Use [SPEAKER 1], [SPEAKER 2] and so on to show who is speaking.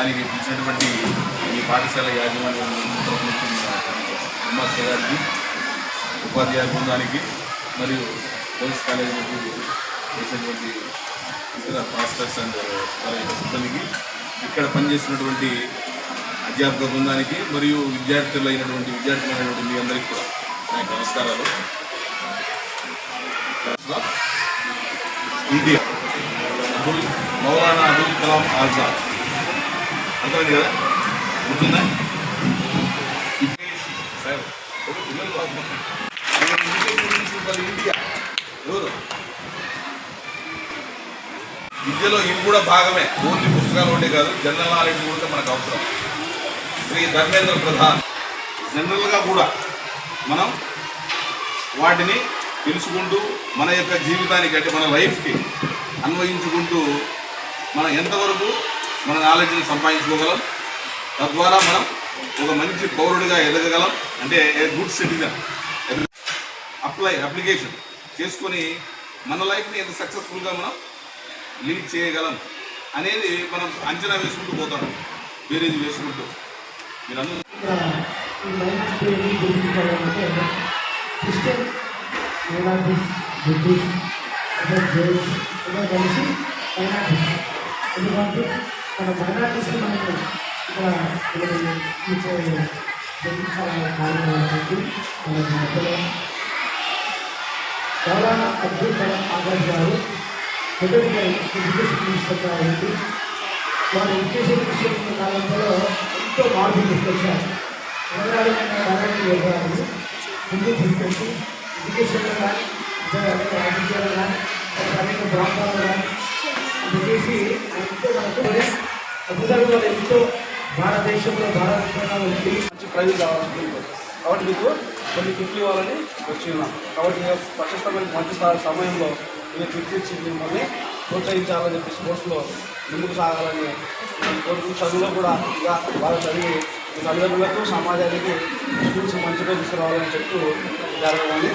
[SPEAKER 1] దానికి పిలిచినటువంటి ఈ పాఠశాల యాజమాన్యం గారికి ఉపాధ్యాయ బృందానికి మరియు పోలీస్ కాలేజీకి చేసినటువంటి ఇతర మాస్టర్స్ అండ్ వారి యొక్క సిబ్బందికి ఇక్కడ పనిచేసినటువంటి అధ్యాపక బృందానికి మరియు విద్యార్థులైనటువంటి విద్యార్థులైనటువంటి మీ అందరికీ కూడా నాకు నమస్కారాలు. ఇండియా మౌలానా అబుల్ కలాం ఆజాద్. అర్థమైంది కదా? గుర్తుందా? సార్ ఒక పిల్లలు బాగున్నారు ఇండియా ఎవరు? విద్యలో ఇవి కూడా భాగమే. ఓన్లీ పుస్తకాలు ఒకటే కాదు జనరల్ నాలెడ్జ్ కూడా మనకు అవసరం. శ్రీ ధర్మేంద్ర ప్రధాన్. జనరల్గా కూడా మనం వాటిని తెలుసుకుంటూ మన యొక్క జీవితానికి అంటే మన లైఫ్కి అన్వయించుకుంటూ మనం ఎంతవరకు మన నాలెడ్జ్ని సంపాదించుకోగలం. తద్వారా మనం ఒక మంచి పౌరుడిగా ఎదగగలం. అంటే a good citizen apply application చేసుకొని మన లైఫ్ని ఎంత సక్సెస్ఫుల్గా మనం లీడ్ చేయగలం అనేది మనం అంచనా వేసుకుంటూ పోతాం. వేరేది వేసుకుంటూ. మీరు అందరూ
[SPEAKER 2] కలిసి ఎందుకంటే మన మైనార్టీస్ని మనకు ఇక్కడ జన్మించాలనే కారణం ఏంటంటే మన మధ్యలో మౌలానా అబ్దుల్ కలాం ఆజాద్ మొదటిగా ఎడ్యుకేషన్ మినిస్టర్గా ఉండి వారు ఎడ్యుకేషన్ విషయం కాలంలో ఎంతో మార్పు తీసుకొచ్చారు. తెలంగాణ డైరెక్ట్ ముందు తీసుకొచ్చి ఎడ్యుకేషన్లో కానీ ఇతర రాజకీయాలు కానీ అనేక ప్రాంతాలు కానీ చేసి ఎంతో మనకు అద్భుతంగా ఎంతో భారతదేశంలో భారతదేశంలో ఉంది
[SPEAKER 3] మంచి ప్రైజ్ కావాలని కాబట్టి మీకు కొన్ని గిఫ్ట్లు ఇవ్వాలని వచ్చి ఉన్నాం కాబట్టి మీరు ప్రశస్తమైన మంచి సమయంలో మీరు గిఫ్ట్ ఇచ్చి మిమ్మల్ని ప్రోత్సహించాలని చెప్పి స్పోర్ట్స్లో ముందుకు సాగాలని కోరుకు చదువులో కూడా ఇంకా బాగా చదివి మీ తల్లిదండ్రులకు సమాజానికి స్కూల్స్ మంచిగా తీసుకురావాలని చెప్తూ జరగమని